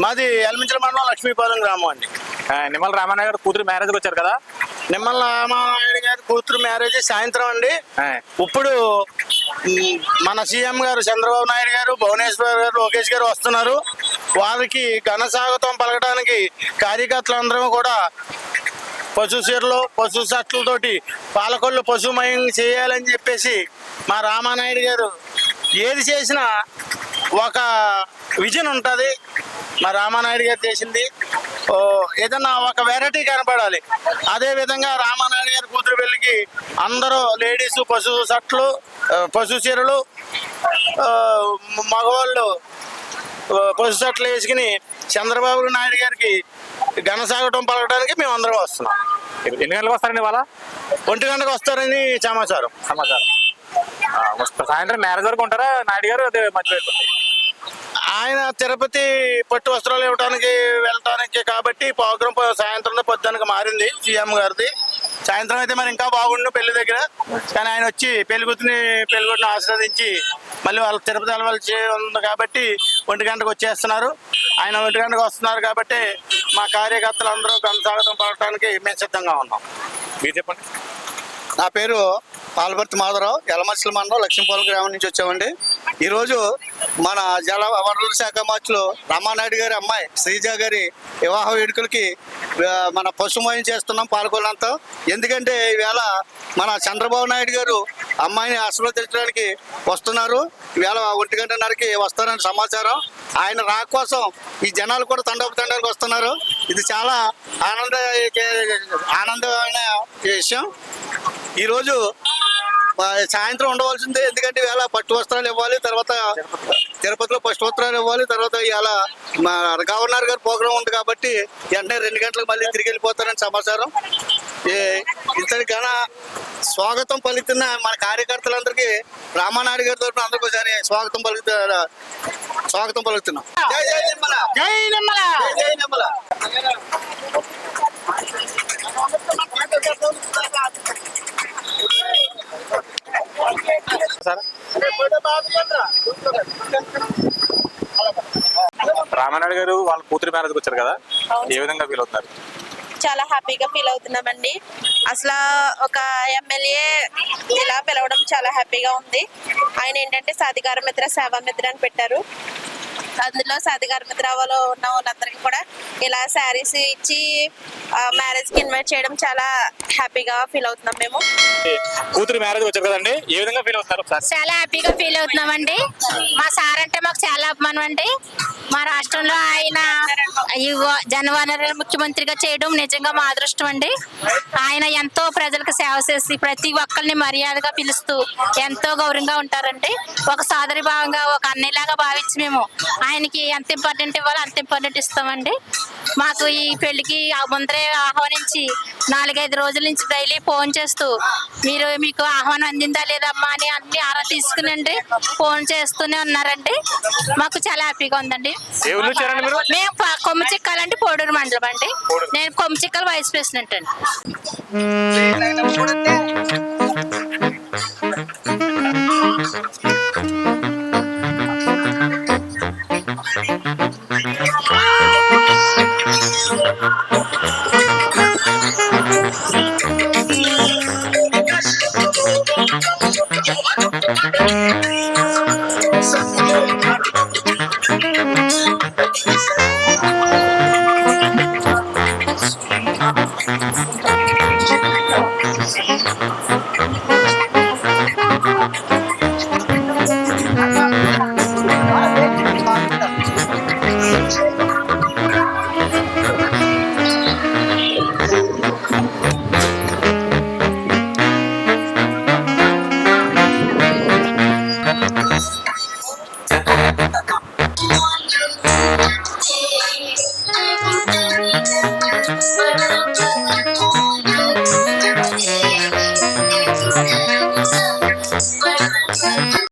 మాది ఎల్మించల మండలం లక్ష్మీపాలెం గ్రామం అండి. నిమ్మల రామారావు గారు కూతురు మ్యారేజ్కి వచ్చారు కదా? నిమ్మల రామానాయుడు గారి కూతురు మ్యారేజ్ సాయంత్రం అండి. ఇప్పుడు మన సీఎం గారు చంద్రబాబు నాయుడు గారు భువనేశ్వర్ గారు లోకేష్ గారు వస్తున్నారు. వారికి ఘన స్వాగతం పలకడానికి కార్యకర్తలందరం కూడా పశు చీరలు పశు సట్లతోటి పాలకొల్లు పశుమయం చేయాలని చెప్పేసి మా రామానాయుడు గారు ఏది చేసినా ఒక విజన్ ఉంటుంది. మా రామానాయుడు గారు చేసింది. ఏదన్నా ఒక వెరైటీ కనపడాలి. అదే విధంగా రామానాయుడు గారి కూతురు పెళ్ళికి అందరూ లేడీస్ పశు సట్లు పశు చీరలు మగవాళ్ళు పశు సట్లు వేసుకుని చంద్రబాబు నాయుడు గారికి ఘనసాగటం పలకడానికి మేము అందరం వస్తున్నాం. ఎన్ని గంటలకు వస్తారండి ఇవాళ? ఒంటి గంటకు వస్తారని సమాచారం. సమాచారం. సాయంత్రం మ్యారేజ్ వరకు ఉంటారా నాయుడు గారు? అదే మధ్యలో. ఆయన తిరుపతి పట్టు వస్త్రాలు ఇవ్వడానికి వెళ్ళటానికి కాబట్టి ప్రోగ్రామ్ సాయంత్రంలో సాయంత్రం పొద్దునకి మారింది సీఎం గారిది. సాయంత్రం అయితే మరి ఇంకా బాగుండు పెళ్ళి దగ్గర. కానీ ఆయన వచ్చి పెళ్ళి కూతుని పెళ్ళి కూతుని ఆశీర్వదించి మళ్ళీ వాళ్ళ తిరుపతి వెళ్ళవలసి ఉంది కాబట్టి ఒంటి గంటకు వచ్చేస్తున్నారు. ఆయన ఒంటి గంటకు వస్తున్నారు కాబట్టి మా కార్యకర్తలు అందరూ కొనసాగతం పడటానికి మేము సిద్ధంగా ఉన్నాం. మీరు చెప్పండి. నా పేరు పాలభర్తి మాధవరావు యలమర్శల మండలం లక్ష్మీపాలెం గ్రామం నుంచి వచ్చామండి. ఈరోజు మన జల వనరుల శాఖ మార్చులు రామానాయుడు గారి అమ్మాయి శ్రీజ గారి వివాహ వేడుకలకి మన పశుమయం చేస్తున్నాం పాల్గొనంతా ఎందుకంటే ఈవేళ మన చంద్రబాబు నాయుడు గారు అమ్మాయిని ఆశీర్వదించడానికి వస్తున్నారు. ఈవేళ ఒంటి గంటన్నరకి వస్తారని సమాచారం. ఆయన రాక కోసం ఈ జనాలు కూడా తండోపు తండాలకు వస్తున్నారు. ఇది చాలా ఆనంద ఆనందమైన విషయం. ఈరోజు సాయంత్రం ఉండవలసిందే ఎందుకంటే ఇవాళ పట్టు వస్త్రాలు ఇవ్వాలి తర్వాత తిరుపతిలో పట్టు వస్త్రాలు ఇవ్వాలి తర్వాత ఇవాళ మా గవర్నర్ గారి ప్రోగ్రాం ఉంది కాబట్టి వెంటనే రెండు గంటలకు మళ్ళీ తిరిగి వెళ్ళిపోతారని సమాచారం. ఏ ఇంతటి ఘన స్వాగతం పలుకుతున్న మన కార్యకర్తలందరికీ రామానాయుడు గారి తరఫున అందరికీ ఒకసారి స్వాగతం పలుకుతు స్వాగతం పలుకుతున్నాం. జై జై నిర్మల జై నిమ్మల. జై జై నిర్మల సార్ రామానాయుడు గారు వాళ్ళ కూతురు మ్యారేజ్కి వచ్చారు కదా? ఏ విధంగా ఫీల్ అవుతున్నారు? చాలా హ్యాపీగా ఫీల్ అవుతున్నామండి. అసలు ఒక ఎమ్మెల్యే ఇలా పిలవడం చాలా హ్యాపీగా ఉంది. ఆయన ఏంటంటే సాధికార మిత్ర సేవా మిత్ర అని పెట్టారు. అందులో సాధికార మిత్రలో ఉన్న వాళ్ళందరికీ కూడా ఇలా శారీస్ ఇచ్చి మ్యారేజ్కి ఇన్వైట్ చేయడం చాలా హ్యాపీగా ఫీల్ అవుతున్నాం మేము. కూతురు మ్యారేజ్ వచ్చారు కదండి? ఏ విధంగా ఫీల్ అవుతున్నారు సార్? చాలా హ్యాపీగా ఫీల్ అవుతున్నామండి. మా సార్ అంటే మాకు చాలా అభిమానం అండి. మా రాష్ట్రంలో ఆయన జనవనరుల ముఖ్యమంత్రిగా చేయడం నిజంగా మా అదృష్టం అండి. ఆయన ఎంతో ప్రజలకు సేవ చేసి ప్రతి ఒక్కరిని మర్యాదగా పిలుస్తూ ఎంతో గౌరవంగా ఉంటారండి. ఒక సోదరి భావంగా ఒక అన్నయ్యలాగా భావించి మేము ఆయనకి ఎంత ఇంపార్టెంట్ ఇవ్వాలో అంత ఇంపార్టెంట్ ఇస్తామండి. మాకు ఈ పెళ్ళికి ఆ ముందరే ఆహ్వానించి నాలుగైదు రోజుల నుంచి డైలీ ఫోన్ చేస్తూ మీరు మీకు ఆహ్వానం అందిందా లేదమ్మా? అని అన్ని ఆరా తీసుకునండి ఫోన్ చేస్తూనే ఉన్నారండి. మాకు చాలా హ్యాపీగా ఉందండి. మేము కొమ్ము చిక్కాలంటే పోడూరు మండలం అండి. నేను కొమ్ము చిక్కల వైస్ ప్రెసిడెంట్ అండి.